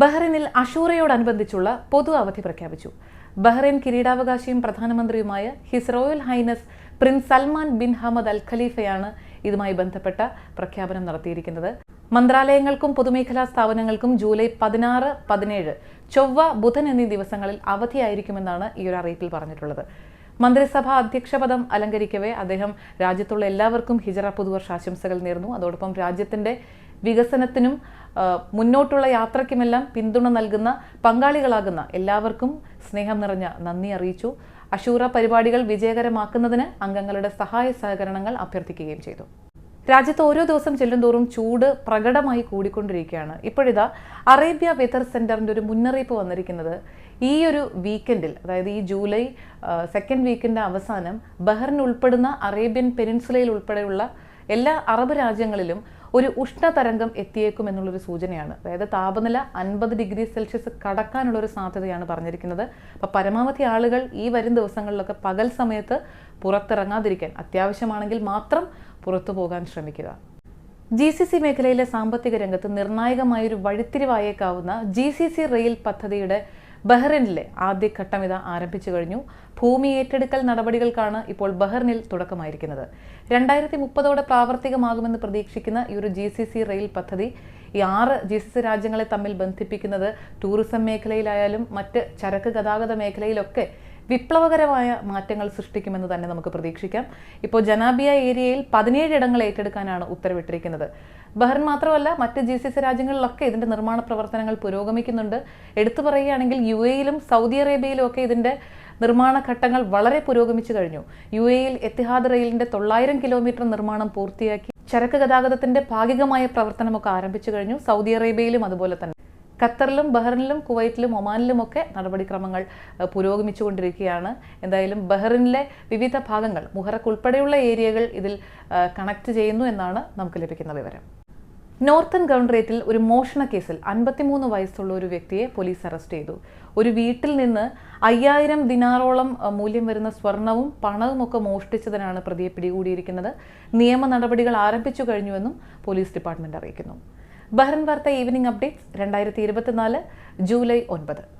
ബഹ്റിനിൽ അഷൂറയോടനുബന്ധിച്ചുള്ള പൊതു അവധി പ്രഖ്യാപിച്ചു. ബഹ്റൈൻ കിരീടാവകാശിയും പ്രധാനമന്ത്രിയുമായ His Royal Highness Prince Salman bin Hamad Al ഖലീഫയാണ് ഇതുമായി ബന്ധപ്പെട്ട പ്രഖ്യാപനം നടത്തിയിരിക്കുന്നത്. മന്ത്രാലയങ്ങൾക്കും പൊതുമേഖലാ സ്ഥാപനങ്ങൾക്കും ജൂലൈ പതിനാറ് പതിനേഴ് ചൊവ്വ ബുധൻ എന്നീ ദിവസങ്ങളിൽ അവധിയായിരിക്കുമെന്നാണ് ഈ ഒരു അറിയിപ്പിൽ പറഞ്ഞിട്ടുള്ളത്. മന്ത്രിസഭാ അധ്യക്ഷപദം അലങ്കരിക്കവേ അദ്ദേഹം രാജ്യത്തുള്ള എല്ലാവർക്കും ഹിജറ പുതുവർഷ ആശംസകൾ നേർന്നു. അതോടൊപ്പം രാജ്യത്തിന്റെ വികസനത്തിനും മുന്നോട്ടുള്ള യാത്രയ്ക്കുമെല്ലാം പിന്തുണ നൽകുന്ന പങ്കാളികളാകുന്ന എല്ലാവർക്കും സ്നേഹം നിറഞ്ഞ നന്ദി അറിയിച്ചു. അഷൂറ പരിപാടികൾ വിജയകരമാക്കുന്നതിന് അംഗങ്ങളുടെ സഹായ സഹകരണങ്ങൾ അഭ്യർത്ഥിക്കുകയും ചെയ്തു. രാജ്യത്ത് ഓരോ ദിവസം ചെല്ലുന്തോറും ചൂട് പ്രകടമായി കൂടിക്കൊണ്ടിരിക്കുകയാണ്. ഇപ്പോഴിതാ അറേബ്യ വെതർ സെന്ററിന്റെ ഒരു മുന്നറിയിപ്പ് വന്നിരിക്കുന്നത് ഈ ഒരു വീക്കെൻഡിൽ അതായത് ഈ ജൂലൈ സെക്കൻഡ് വീക്കിന്റെ അവസാനം ബഹ്റിൻ ഉൾപ്പെടുന്ന അറേബ്യൻ പെനിൻസുലയിൽ ഉൾപ്പെടെയുള്ള എല്ലാ അറബ് രാജ്യങ്ങളിലും ഒരു ഉഷ്ണതരംഗം എത്തിയേക്കും എന്നുള്ളൊരു സൂചനയാണ്. അതായത് താപനില അൻപത് ഡിഗ്രി സെൽഷ്യസ് കടക്കാനുള്ള ഒരു സാധ്യതയാണ് പറഞ്ഞിരിക്കുന്നത്. അപ്പോൾ പരമാവധി ആളുകൾ ഈ വരും ദിവസങ്ങളിലൊക്കെ പകൽ സമയത്ത് പുറത്തിറങ്ങാതിരിക്കാൻ അത്യാവശ്യമാണെങ്കിൽ മാത്രം പുറത്തു പോകാൻ ശ്രമിക്കുക. ജി സി സി മേഖലയിലെ സാമ്പത്തിക രംഗത്ത് നിർണായകമായൊരു വഴിത്തിരിവായേക്കാവുന്ന ജി സി സി റെയിൽ പദ്ധതിയുടെ ബഹ്റിനിലെ ആദ്യഘട്ടം ഇത് ആരംഭിച്ചു കഴിഞ്ഞു. ഭൂമി ഏറ്റെടുക്കൽ നടപടികൾക്കാണ് ഇപ്പോൾ ബഹ്റിനിൽ തുടക്കമായിരിക്കുന്നത്. രണ്ടായിരത്തി മുപ്പതോടെ പ്രാവർത്തികമാകുമെന്ന് പ്രതീക്ഷിക്കുന്ന ഈ ഒരു ജി സി സി റെയിൽ പദ്ധതി ഈ ആറ് ജി സി സി രാജ്യങ്ങളെ തമ്മിൽ ബന്ധിപ്പിക്കുന്നത് ടൂറിസം മേഖലയിലായാലും മറ്റ് ചരക്ക് ഗതാഗത മേഖലയിലൊക്കെ വിപ്ലവകരമായ മാറ്റങ്ങൾ സൃഷ്ടിക്കുമെന്ന് തന്നെ നമുക്ക് പ്രതീക്ഷിക്കാം. ഇപ്പോൾ ജനാബിയ ഏരിയയിൽ പതിനേഴ് ഇടങ്ങൾ ഏറ്റെടുക്കാനാണ് ഉത്തരവിട്ടിരിക്കുന്നത്. ബഹ്റിൻ മാത്രമല്ല മറ്റ് ജി സി സി രാജ്യങ്ങളിലൊക്കെ ഇതിന്റെ നിർമ്മാണ പ്രവർത്തനങ്ങൾ പുരോഗമിക്കുന്നുണ്ട്. എടുത്തു പറയുകയാണെങ്കിൽ യു എയിലും സൗദി അറേബ്യയിലും ഒക്കെ ഇതിന്റെ നിർമ്മാണ ഘട്ടങ്ങൾ വളരെ പുരോഗമിച്ചു കഴിഞ്ഞു. യു എയിൽ എത്തിഹാദ് റെയിലിന്റെ തൊള്ളായിരം കിലോമീറ്റർ നിർമ്മാണം പൂർത്തിയാക്കി ചരക്ക് ഗതാഗതത്തിന്റെ ഭാഗികമായ പ്രവർത്തനമൊക്കെ ആരംഭിച്ചു കഴിഞ്ഞു. സൗദി അറേബ്യയിലും അതുപോലെ തന്നെ. ഖത്തറിലും ബഹ്റിനിലും കുവൈറ്റിലും ഒമാനിലുമൊക്കെ നടപടിക്രമങ്ങൾ പുരോഗമിച്ചുകൊണ്ടിരിക്കുകയാണ്. എന്തായാലും ബഹ്റിനിലെ വിവിധ ഭാഗങ്ങൾ മുഹറക്ക് ഉൾപ്പെടെയുള്ള ഏരിയകൾ ഇതിൽ കണക്ട് ചെയ്യുന്നു എന്നാണ് നമുക്ക് ലഭിക്കുന്ന വിവരം. നോർത്തേൺ ഗവൺറേറ്റിൽ ഒരു മോഷണ കേസിൽ അൻപത്തിമൂന്ന് വയസ്സുള്ള ഒരു വ്യക്തിയെ പോലീസ് അറസ്റ്റ് ചെയ്തു. ഒരു വീട്ടിൽ നിന്ന് അയ്യായിരം ദിനാറോളം മൂല്യം വരുന്ന സ്വർണവും പണവും ഒക്കെ മോഷ്ടിച്ചതിനാണ് പ്രതിയെ പിടികൂടിയിരിക്കുന്നത്. നിയമ നടപടികൾ ആരംഭിച്ചു കഴിഞ്ഞുവെന്നും പോലീസ് ഡിപ്പാർട്ട്മെന്റ് അറിയിക്കുന്നു. ബഹ്റൻ വാർത്ത ഈവനിംഗ് അപ്ഡേറ്റ്സ് രണ്ടായിരത്തി ഇരുപത്തിനാല് ജൂലൈ ഒൻപത്.